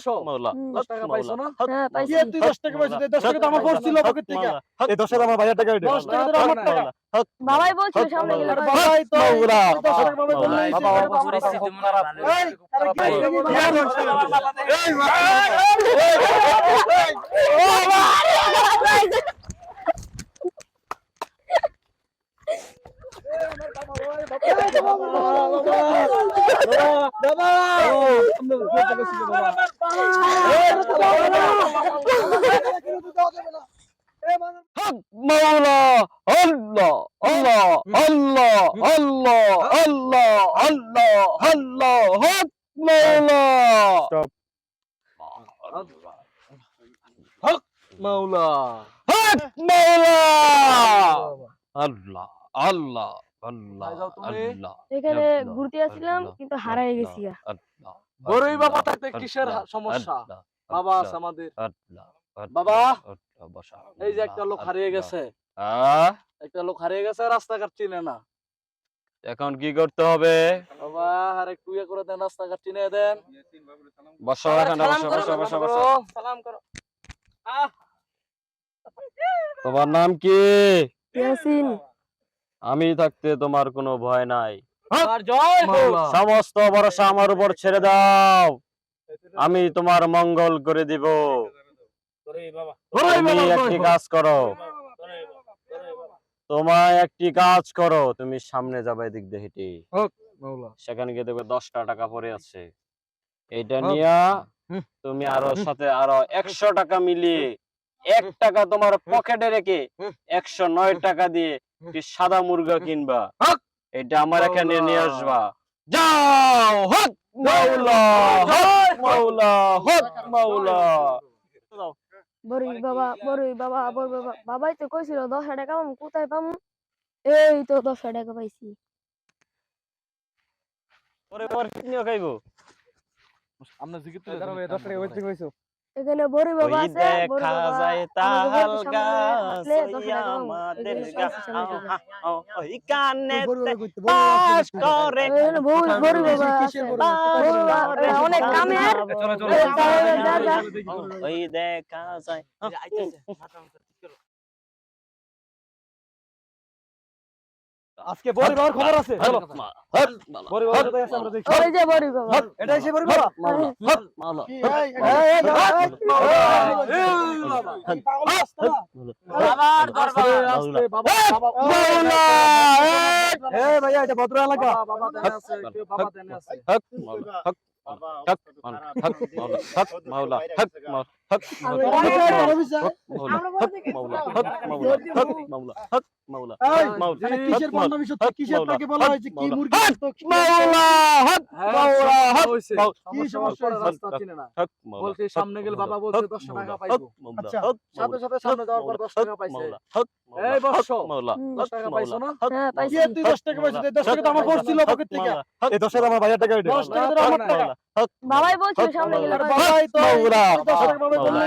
টাকা মাওলা পাইছো না? হক। মাওলা, হক মাওলা আল্লাহ আল্লাহ এখানে ঘুরতে আসছিলাম কিন্তু হারাই গেছি। বড়ই বাবা থাকতে কিসের সমস্যা? বাবা আছে আমাদের। বাবা, এই যে একটা লোক হারিয়ে গেছে। একটা লোক হারিয়ে গেছে রাস্তাঘাট চিনে না। এখন কি করতে হবে? বাবা আর ইয়ে করে দেন রাস্তাঘাট চিনে দেন। বসো এখানে বসো বসো বসো বসো। সালাম করো। তোমার নাম কি? ইয়াসিন। আমি থাকতে তোমার কোনো ভয় নাই। আর জয় হোক। সমস্ত ভরসা আমার উপর ছেড়ে দাও। আমি তোমার মঙ্গল করে দিব। তুমি একটি কাজ করো। তোমায় একটি কাজ করো। তুমি সামনে যাবে এদিক দিয়ে হেঁটে। সেখানে গিয়ে দেখবে দশটা টাকা পরে আছে। এটা। নিয়া তুমি আরও সাথে আরও একশো টাকা মিলিয়ে এক টাকা তোমার পকেটে রেখে হুম। একশো নয় টাকা দিয়ে একটি সাদা মুরগা কিনবা? এটা আমার এখানে নিয়ে আসবা। যাও হক! মাওলা হক! মাওলা হক! মাওলা। বড়ই বাবা বড়ই বাবা বড় বাবা। বাবাই তো কইছিল দশ টাকা পাবো কোথায় পাবো এই তো দশ টাকা পাইছি। পরে খাইবো। আমরা এই দশ টাকা হইছো। এখানে বড়ই বাবা আছে বড় দেখা বাবা যায় তাল গাছ। আমাদের। ওই কানে বড় বড় বড় বড় করতে। করে বড় বড় বাবা, অনেক কামের। ওই দেখা যায় আজকে বড় বাবার খবর আছে চলো হক বড় বাবার আছে আমরা দেখি ওই যে বড়ই বাবা এটা এসে বড় বাবা হক মাওলা এই, বাবা। বাবা, বাবা, ভাইয়া এটা ভদ্র এলাকা বাবা, বাবা দেনে আছে, বাবা দেনে আছে। হক মাওলা হক হক মাওলা হক মাওলা হক মাওলা মানে হ্যাঁ, না। বলছে সামনে গেলে বাবা বলছে দশ টাকা পাইবো। আচ্ছা, সাথে সাথে সামনে যাওয়ার পর দশ টাকা পাইছে। হক এই বসো। দশ টাকা পাইছো না? হ্যাঁ তুই দশ টাকা পাইছিস দশ টাকা আমার খরচ ছিল পকেট থেকে এই দশ টাকা আমার ভাইয়ের টাকা দশ টাকা আমার টাকা। বাবাই বলছিল সামনে গেলে বাবাই তো দশ টাকা মনে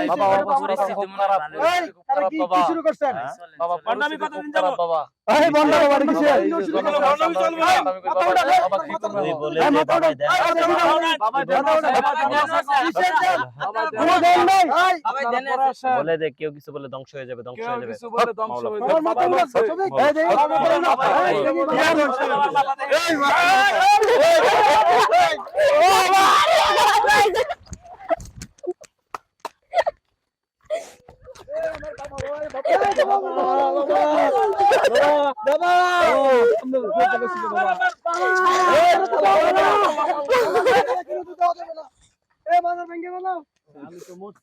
বলে দে কেউ কিছু বলে ধ্বংস হয়ে যাবে ধ্বংস হয়ে যাবে ধ্বংস মাওলা। হয়ে আমার যাবে। মাথা বাবা উঠা বলছে। সবই এই দেখ বাবা, বাবা বাবা, বাবা, এই, এই, এই, বাবা, এই, বাবা, বাবা, দেন। এই, ভাই। আমি তো মরছি